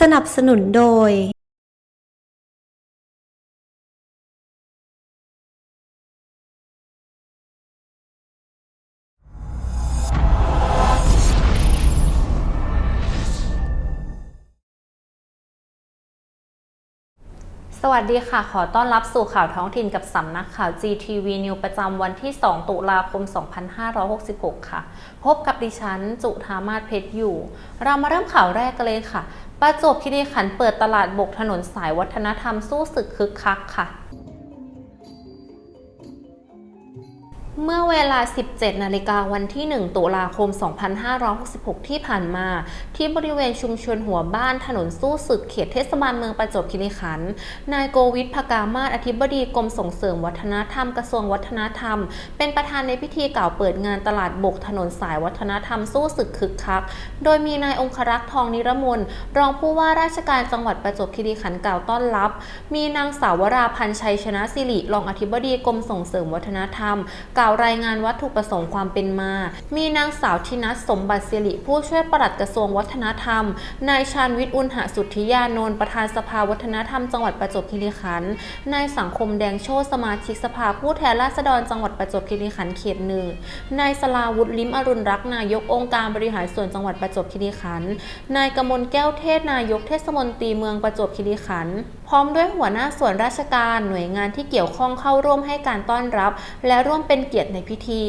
สนับสนุนโดย วัสดีค่ะ ขอต้อนรับสู่ข่าวท้องถิ่นกับสำนักข่าว GTV News ประจำวันที่ 2 ตุลาคม 2566 ค่ะ พบกับดิฉัน จุธามาศเพชรอยู่ เรามาเริ่มข่าวแรกกันเลยค่ะ ประจวบคีรีขันธ์เปิดตลาดบกถนนสายวัฒนธรรมสู้ศึกคึกคักค่ะ เมื่อเวลา 17 นาฬิกาวันที่ 1 ตุลาคม 2566 ที่ผ่านมา ที่บริเวณชุมชนหัวบ้านถนนสู้ศึกเขตเทศบาลเมืองประจวบคีรีขันธ์นายโกวิทพกามาศอธิบดีกรมส่งเสริมวัฒนธรรมกระทรวงวัฒนธรรม เป็นประธานในพิธีกล่าวเปิดงานตลาดบกถนนสายวัฒนธรรมสู้ศึกคึกคัก โดยมีนายองครักษ์ทองนิรมนรองผู้ว่าราชการจังหวัดประจวบคีรีขันธ์กล่าวต้อนรับ มีนางสาววราพันธ์ชัยชนะสิริรองอธิบดีกรมส่งเสริมวัฒนธรรมกล่าวรายงานวัตถุประสงค์ความเป็นมา มีนางสาวธินัสสมบัติสิริผู้ช่วยปลัดกระทรวงวัฒนธรรม นายชาญวิทย์อุณหสุทธิยานนท์ประธานสภาวัฒนธรรมจังหวัดประจวบคีรีขันธ์นายสังคมแดงโชติสมาชิกสภาผู้แทนราษฎรจังหวัดประจวบคีรีขันธ์เขตหนึ่งนายสลาวุฒิลิมอรุณรักนายกองค์การบริหารส่วนจังหวัดประจวบคีรีขันธ์นายกมลแก้วเทศนายกเทศมนตรีเมืองประจวบคีรีขันธ์ พร้อมด้วยหัวหน้าส่วนราชการหน่วยงานที่เกี่ยวข้องเข้าร่วมให้การต้อนรับ และร่วมเป็นเกียรติในพิธี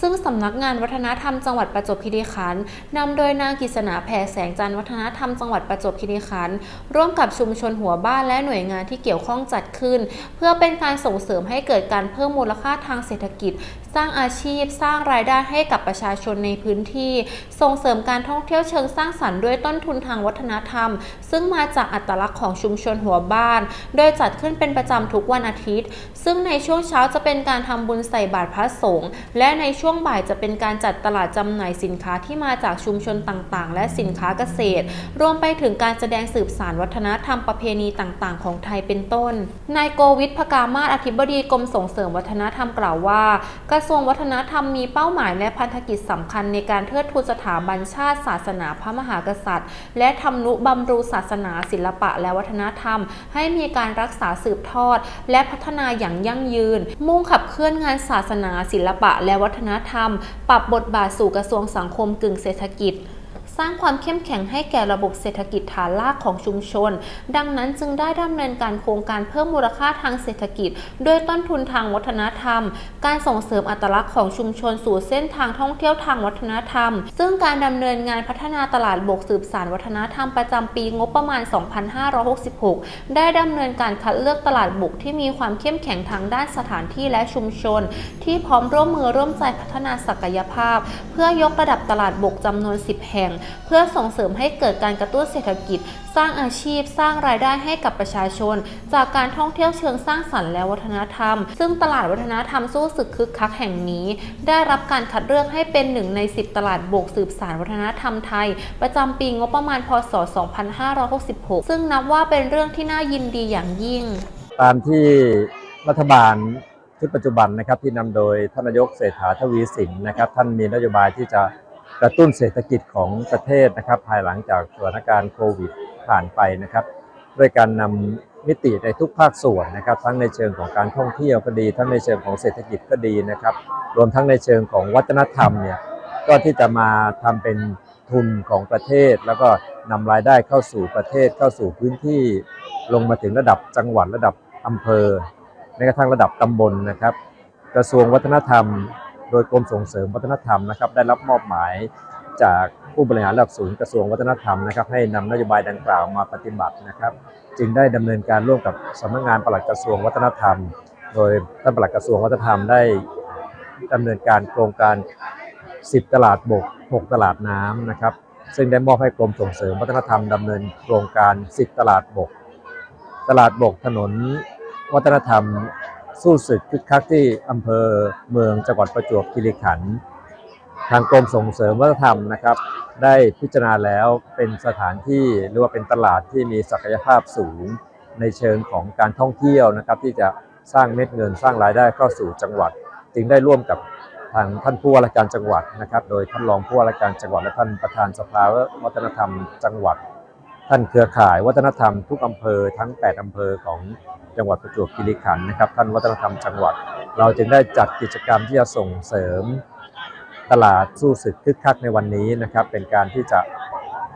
ซึ่งสำนักงานวัฒนธรรมจังหวัดประจวบคีรีขันธ์นำโดยนางกิษณาแผ่แสงจันทร์วัฒนธรรมจังหวัดประจวบคีรีขันธ์ร่วมกับชุมชนหัวบ้านและหน่วยงานที่เกี่ยวข้องจัดขึ้น เพื่อเป็นการส่งเสริมให้เกิดการเพิ่มมูลค่าทางเศรษฐกิจ สร้างอาชีพ สร้างรายได้ให้กับประชาชนในพื้นที่ ส่งเสริมการท่องเที่ยวเชิงสร้างสรรค์ด้วยต้นทุนทางวัฒนธรรม ซึ่งมาจากอัตลักษณ์ของชุมชนหัวบ้าน โดยจัดขึ้นเป็นประจำทุกวันอาทิตย์ ซึ่งในช่วงเช้าจะเป็นการทำบุญใส่บาตรพระสงฆ์และในช่วงบ่ายจะเป็นการจัดตลาดจำหน่ายสินค้าที่มาจากชุมชนต่างๆ และสินค้าเกษตร รวมไปถึงการแสดงสืบสานวัฒนธรรมประเพณีต่างๆ ของไทยเป็นต้น นายโกวิทพกามาศอธิบดีกรมส่งเสริมวัฒนธรรมกล่าวว่า กระทรวงวัฒนธรรมมีเป้าหมายและพันธกิจสำคัญในการเทิดทูนสถาบันชาติศาสนาพระมหากษัตริย์ และทำนุบำรุงศาสนาศิลปะและวัฒนธรรม ให้มีการรักษาสืบทอด และพัฒนาอย่างยั่งยืน มุ่งขับเคลื่อนงานศาสนาศิลปะและวัฒนธรรม ปรับบทบาทสู่กระทรวงสังคมกึ่งเศรษฐกิจ สร้างความเข้มแข็งให้แก่ระบบเศรษฐกิจฐานรากของชุมชน ดังนั้นจึงได้ดำเนินการโครงการเพิ่มมูลค่าทางเศรษฐกิจ ด้วยต้นทุนทางวัฒนธรรม การส่งเสริมอัตลักษณ์ของชุมชนสู่เส้นทางท่องเที่ยวทางวัฒนธรรม ซึ่งการดำเนินงานพัฒนาตลาดบกสืบสานวัฒนธรรมประจำปีงบประมาณ 2566 ได้ดำเนินการคัดเลือกตลาดบกที่มีความเข้มแข็งทางด้านสถานที่และชุมชน ที่พร้อมร่วมมือร่วมใจพัฒนาศักยภาพ เพื่อยกระดับตลาดบกจำนวน 10 แห่งเพื่อส่งเสริมให้เกิดการกระตุ้นเศรษฐกิจ สร้างอาชีพ สร้างรายได้ให้กับประชาชน จากการท่องเที่ยวเชิงสร้างสรรค์และวัฒนธรรม ซึ่งตลาดวัฒนธรรมสู้ศึกคึกคักแห่งนี้ ได้รับการคัดเลือกให้เป็นหนึ่งใน 10 ตลาดบกสืบสานวัฒนธรรมไทย ประจำปีงบประมาณพศ 2566 ซึ่งนับว่าเป็นเรื่องที่น่ายินดีอย่างยิ่ง ตามที่รัฐบาลชุดปัจจุบันนะครับที่นำโดยท่านนายกเศรษฐาทวีสินนะครับท่านมีนโยบายที่จะ กระตุ้นเศรษฐกิจของประเทศนะครับ ภายหลังจากสถานการณ์โควิดผ่านไปนะครับ ด้วยการนำมิติในทุกภาคส่วนนะครับ ทั้งในเชิงของการท่องเที่ยวก็ดี ทั้งในเชิงของเศรษฐกิจก็ดีนะครับ รวมทั้งในเชิงของวัฒนธรรมเนี่ยก็ที่จะมาทำเป็นทุนของประเทศ แล้วก็นำรายได้เข้าสู่ประเทศเข้าสู่พื้นที่ ลงมาถึงระดับจังหวัดระดับอำเภอแม้กระทั่งระดับตำบลนะครับ กระทรวงวัฒนธรรม โดยกรมส่งเสริมวัฒนธรรมนะครับได้รับมอบหมายจากผู้บริหารระดับสูงกระทรวงวัฒนธรรมนะครับให้นำนโยบายดังกล่าวมาปฏิบัตินะครับ จึงได้ดำเนินการร่วมกับสำนักงานปลัดกระทรวงวัฒนธรรม โดยท่านปลัดกระทรวงวัฒนธรรมได้ดำเนินการโครงการ 10 ตลาดบก 6 ตลาดน้ำนะครับ ซึ่งได้มอบให้กรมส่งเสริมวัฒนธรรมดำเนินโครงการ 10 ตลาดบก ตลาดบกถนนวัฒนธรรม สู้ศึกคึกคักที่อำเภอเมืองจังหวัดประจวบคีรีขันธ์ทางกรมส่งเสริมวัฒนธรรมนะครับ ได้พิจารณาแล้วเป็นสถานที่หรือว่าเป็นตลาดที่มีศักยภาพสูงในเชิงของการท่องเที่ยวนะครับ ที่จะสร้างเม็ดเงินสร้างรายได้เข้าสู่จังหวัด จึงได้ร่วมกับทางท่านผู้ว่าราชการจังหวัดนะครับ โดยท่านรองผู้ว่าราชการจังหวัดและท่านประธานสภาวัฒนธรรมจังหวัด ท่านเครือข่ายวัฒนธรรมทุกอำเภอทั้ง 8 อำเภอของ จังหวัดประจวบคีรีขันธ์นะครับท่านวัฒนธรรมจังหวัด เราจึงได้จัดกิจกรรมที่จะส่งเสริมตลาดสู้ศึกคึกคักในวันนี้นะครับเป็นการที่จะ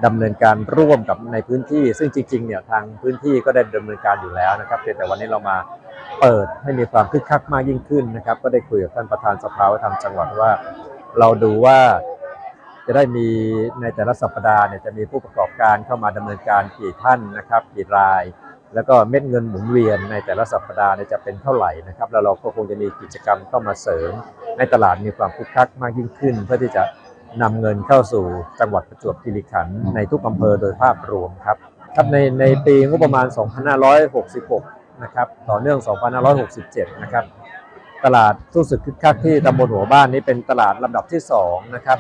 ดำเนินการร่วมกับในพื้นที่ ซึ่งจริงๆเนี่ยทางพื้นที่ก็ได้ดำเนินการอยู่แล้วนะครับแต่วันนี้เรามาเปิดให้มีความคึกคักมากยิ่งขึ้นนะครับ ก็ได้คุยกับท่านประธานสภาวัฒนธรรมจังหวัดว่า เราดูว่าจะได้มีในแต่ละสัปดาห์เนี่ยจะมีผู้ประกอบการเข้ามาดำเนินการกี่ท่านนะครับกี่ราย แล้วก็เม็ดเงินหมุนเวียนในแต่ละสัปดาห์จะเป็นเท่าไหร่นะครับแล้วเราก็คงจะมีกิจกรรมเข้ามาเสริม ให้ตลาดมีความคึกคักมากยิ่งขึ้น เพื่อที่จะนำเงินเข้าสู่จังหวัดประจวบคีรีขันธ์ในทุกอำเภอโดยภาพรวมครับครับในในปีงบประมาณ 2566 นะครับต่อเนื่อง 2567 นะครับตลาดสู้ศึกคึกคักที่ตำบลหัวบ้านนี้เป็นตลาดลำดับที่2นะครับ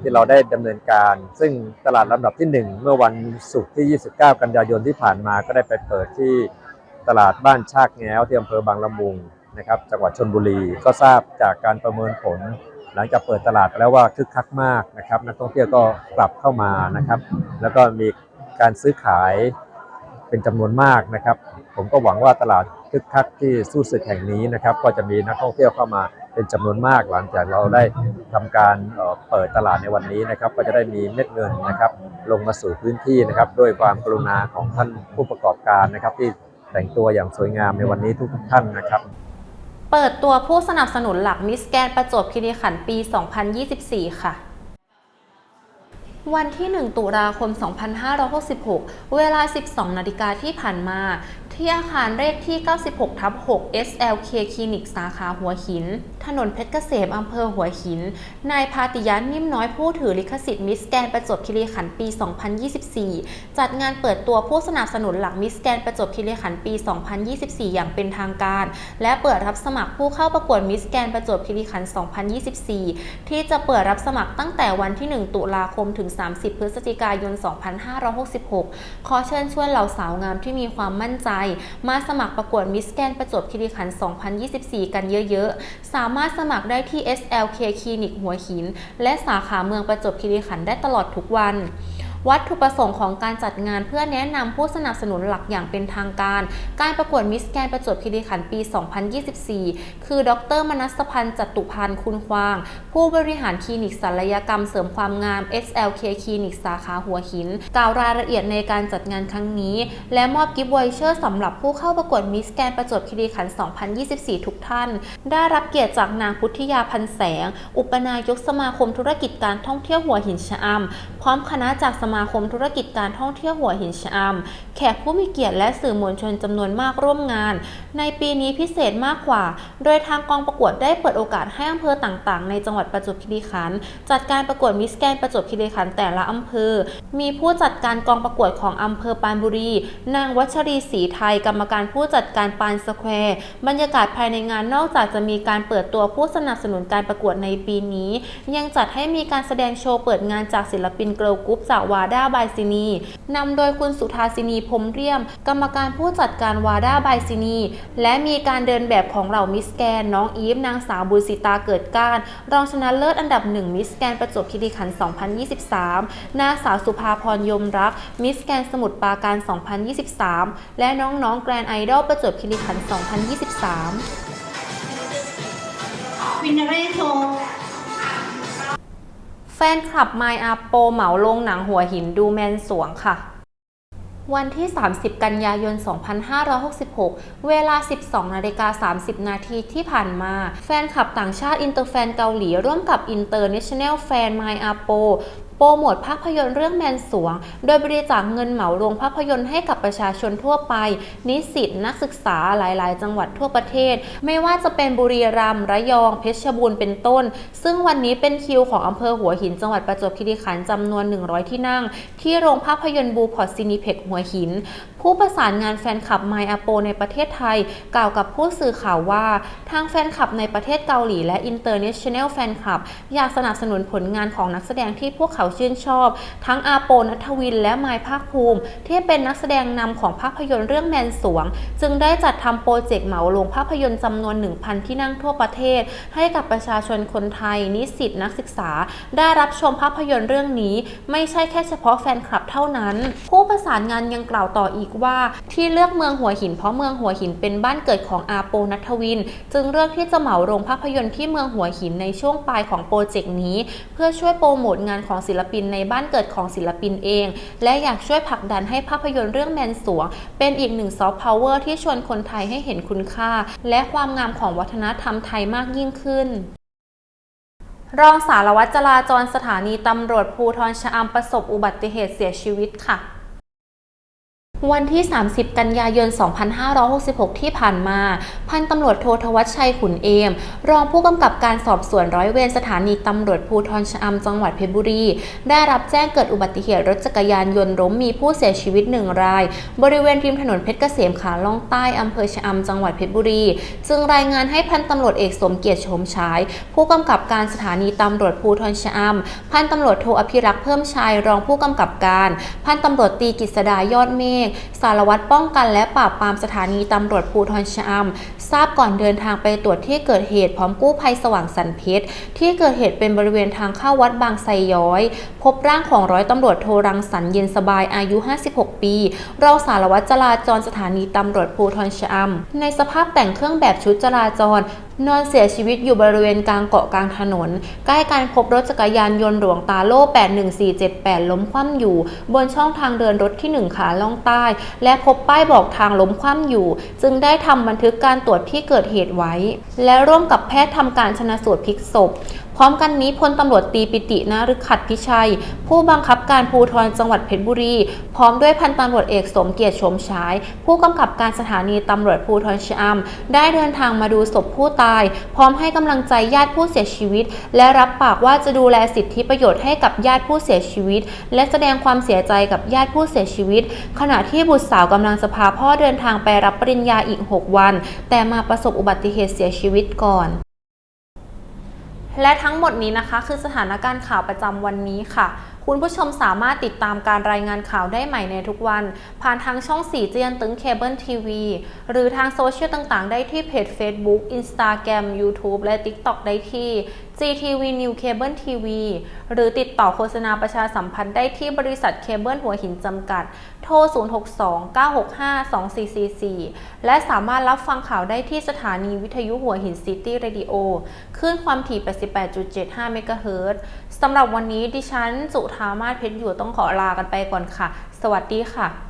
ที่เราได้ดำเนินการ ซึ่งตลาดลำดับที่ 1 เมื่อวันศุกร์ที่ 29 กันยายนที่ผ่านมาก็ได้ไปเปิดที่ตลาดบ้านชากแง้วที่อำเภอบางละมุงนะครับจังหวัดชนบุรีก็ทราบจากการประเมินผล หลังจากเปิดตลาดแล้วว่าคึกคักมากนะครับนักท่องเที่ยวก็กลับเข้ามานะครับ แล้วก็มีการซื้อขายเป็นจำนวนมากนะครับ ผมก็หวังว่าตลาดคึกคักที่สู้ศึกแห่งนี้นะครับ ก็จะมีนักท่องเที่ยวเข้ามา เป็นจำนวนมากหลังจากเราได้ทำการเปิดตลาดในวันนี้นะครับ ก็จะได้มีเม็ดเงินนะครับ ลงมาสู่พื้นที่นะครับ ด้วยความกรุณาของท่านผู้ประกอบการนะครับ ที่แต่งตัวอย่างสวยงามในวันนี้ทุกท่านนะครับ เปิดตัวผู้สนับสนุนหลักมิสแกนประจวบคีรีขันธ์ปี 2024 ค่ะวันที่ 1 ตุลาคม 2566 เวลา 12 นาฬิกาที่ผ่านมา ที่อาคารเลขที่ 96ทับ6 SLK คลินิกสาขาหัวหิน ถนนเพชรเกษมอำเภอหัวหิน นายพาติยันนิ่มน้อยผู้ถือลิขสิทธิ์มิสแกนประจวบคีรีขันธ์ปี 2024 จัดงานเปิดตัวผู้สนับสนุนหลักมิสแกนประจวบคีรีขันธ์ปี 2024 อย่างเป็นทางการ และเปิดรับสมัครผู้เข้าประกวดมิสแกนประจวบคีรีขันธ์ 2024 ที่จะเปิดรับสมัครตั้งแต่วันที่ 1 ตุลาคมถึง 30 พฤศจิกายน 2566 ขอเชิญชวนเหล่าสาวงามที่มีความมั่นใจมาสมัครประกวดมิสแกนประจวบคีรีขันธ์ 2024 กันเยอะๆ สามารถสมัครได้ที่ SLK คลินิกหัวหิน และสาขาเมืองประจวบคีรีขันธ์ได้ตลอดทุกวัน วัตถุประสงค์ของการจัดงานเพื่อแนะนำผู้สนับสนุนหลักอย่างเป็นทางการ การประกวดมิสแกนประจวบคีรีขันธ์ปี 2024 คือ ดร มนัสพันธ์จตุพันธ์คุณควาง ผู้บริหารคลินิกศัลยกรรมเสริมความงาม SLK คลินิกสาขาหัวหิน กล่าวรายละเอียดในการจัดงานครั้งนี้ และมอบกิฟต์วอยเชอร์สำหรับผู้เข้าประกวดมิสแกนประจวบคีรีขันธ์ 2024 ทุกท่าน ได้รับเกียรติจากนางพุทธิยาพันแสง อุปนายกสมาคมธุรกิจการท่องเที่ยวหัวหินชะอำพร้อมคณะจากสมาาคมธุรกิจการท่องเที่ยวหัวหินชะอำแขกผู้มีเกียรติและสื่อมวลชนจำนวนมากร่วมงาน ในปีนี้พิเศษมากกว่า โดยทางกองประกวดได้เปิดโอกาสให้อำเภอต่างๆ ในจังหวัดประจวบคีรีขันธ์จัดการประกวดมิสแกนประจวบคีรีขันธ์แต่ละอำเภอ มีผู้จัดการกองประกวดของอำเภอปานบุรี นางวัชรีศรีไทยกรรมการผู้จัดการปานสแควร์บรรยากาศภายในงานนอกจากจะมีการเปิดตัวผู้สนับสนุนการประกวดในปีนี้ ยังจัดให้มีการแสดงโชว์เปิดงานจากศิลปินเกิร์ลกรุ๊ปจากวาด้าบายซินีนำโดยคุณสุธาสินีพรมเรียม กรรมการผู้จัดการวาด้าบายซินีและมีการเดินแบบของเหล่ามิสแกน น้องอีฟนางสาวบุญสิตาเกิดกานรองชนะเลิศอันดับหนึ่งมิสแกนประจวบคีรีขันธ์2023 นางสาวสุภาพรยมรัก มิสแกนสมุทรปราการ 2023 และน้องๆแกรนไอดอลประจวบคีรีขันธ์2023วินเรโท แฟนคลับไมอาโปเหมาลงหนังหัวหินดูแมนสวงค่ะ วันที่ 30 กันยายน 2566 เวลา 12นาฬิกา30 นาทีที่ผ่านมา แฟนคลับต่างชาติอินเตอร์แฟนเกาหลีร่วมกับอินเตอร์เนชั่นแนลแฟนไมอาโป โปรโมทภาพยนตร์เรื่องแมนสวงโดยบริจาคเงินเหมาโรงภาพยนตร์ให้กับประชาชนทั่วไป นิสิตนักศึกษาหลาย ๆ จังหวัดทั่วประเทศ ไม่ว่าจะเป็นบุรีรัมย์ระยอง เพชรบูรณ์เป็นต้น ซึ่งวันนี้เป็นคิวของอำเภอหัวหินจังหวัดประจวบคีรีขันธ์จำนวน 100 ที่นั่ง ที่โรงภาพยนตร์บูพอร์ตซินิเพ็กหัวหิน ผู้ประสานงานแฟนคลับไมอาโปในประเทศไทย กล่าวกับผู้สื่อข่าวว่า ทางแฟนคลับในประเทศเกาหลีและ International แนลแฟนคลับ อยากสนับสนุนผลงานของนักแสดงที่พวกเขาชื่นชอบ ทั้งอาโปนัทวิน และไมภาคภูมิ ที่เป็นนักแสดงนำของภาพยนตร์เรื่องแมนสวง จึงได้จัดทำโปรเจกต์เหมาลงภาพยนตร์จำนวน 1,000 ที่นั่งทั่วประเทศ ให้กับประชาชนคนไทย นิสิตนักศึกษา ได้รับชมภาพยนตร์เรื่องนี้ ไม่ใช่แค่เฉพาะแฟนคลับเท่านั้น ผู้ประสานงานยังกล่าวต่ออีกว่าที่เลือกเมืองหัวหินเพราะเมืองหัวหินเป็นบ้านเกิดของอาโปนัทวิน จึงเลือกที่จะเหมาโรงภาพยนตร์ที่เมืองหัวหินในช่วงปลายของโปรเจกต์นี้ เพื่อช่วยโปรโมทงานของศิลปินในบ้านเกิดของศิลปินเอง และอยากช่วยผลักดันให้ภาพยนตร์เรื่องแมนสวง เป็นอีกหนึ่งซอฟต์พาวเวอร์ที่ชวนคนไทยให้เห็นคุณค่า และความงามของวัฒนธรรมไทยมากยิ่งขึ้นรองสารวัตรจราจรสถานีตำรวจภูทรชะอำประสบอุบัติเหตุเสียชีวิตค่ะ วันที่ 30 กันยายน 2566 ที่ผ่านมา พันตำรวจโททวัชชัยขุนเอม รองผู้กำกับการสอบสวนร้อยเวรสถานีตำรวจภูทรชะอำจังหวัดเพชรบุรี ได้รับแจ้งเกิดอุบัติเหตุรถจักรยานยนต์ล้มมีผู้เสียชีวิตหนึ่งราย บริเวณริมถนนเพชรเกษมขาล่องใต้อำเภอชะอำจังหวัดเพชรบุรี จึงรายงานให้พันตำรวจเอกสมเกียรติชมฉาย ผู้กำกับการสถานีตำรวจภูทรชะอำพันตำรวจโทอภิรักษ์เพิ่มชัยรองผู้กำกับการ พันตำรวจตีกิษดายอดเมฆสารวัตรป้องกันและปราบปรามสถานีตำรวจภูทรชะอำทราบก่อนเดินทางไปตรวจที่เกิดเหตุพร้อมกู้ภัยสว่างสันเพชรที่เกิดเหตุเป็นบริเวณทางเข้าวัดบางไทรย้อย พบร่างของร้อยตำรวจโทรังสรรเย็นสบายอายุ 56 ปีรองสารวัตรจราจรสถานีตำรวจภูทรชะอำในสภาพแต่งเครื่องแบบชุดจราจร นอนเสียชีวิตอยู่บริเวณกลางเกาะกลางถนน ใกล้การพบรถจักรยานยนต์หลวงตาโล่ 81478 ล้มคว่ำอยู่ บนช่องทางเดินรถที่ 1 ขาล่องใต้ และพบป้ายบอกทางล้มคว่ำอยู่ จึงได้ทำบันทึกการตรวจที่เกิดเหตุไว้ และร่วมกับแพทย์ทำการชนะสูตรพลิกศพ พร้อมกันนี้พลตำรวจตีปิตินาฤขัดพิชัย ผู้บังคับการภูธรจังหวัดเพชรบุรี พร้อมด้วยพันตำรวจเอกสมเกียรติชมฉาย ผู้กำกับการสถานีตำรวจภูธรชะอำได้เดินทางมาดูศพผู้ตาย พร้อมให้กำลังใจญาติผู้เสียชีวิต และรับปากว่าจะดูแลสิทธิประโยชน์ให้กับญาติผู้เสียชีวิต และแสดงความเสียใจกับญาติผู้เสียชีวิต ขณะที่บุตรสาวกำลังจะพาพ่อเดินทางไปรับปริญญาอีก 6 วัน แต่มาประสบอุบัติเหตุเสียชีวิตก่อน และทั้งหมดนี้นะคะคือสถานการณ์ข่าวประจำวันนี้ค่ะ คุณผู้ชมสามารถติดตามการรายงานข่าวได้ใหม่ในทุกวัน ผ่านทางช่องสีเจียนตึงเคเบิลทีวีหรือทางโซเชียลต่างๆ ได้ที่เพจ Facebook Instagram YouTube และ TikTok ได้ที่ GTV New Cable TV หรือติดต่อโฆษณาประชาสัมพันธ์ได้ที่บริษัทเคเบิลหัวหินจำกัด โทร 062-965-2444 และสามารถรับฟังข่าวได้ที่สถานีวิทยุหัวหินซิตี้เรดิโอคลื่นความถี่ 88.75 เมกะเฮิรตซ์สำหรับวันนี้ดิฉัน สุธามาศเพชรอยู่ต้องขอลากันไปก่อนค่ะ สวัสดีค่ะ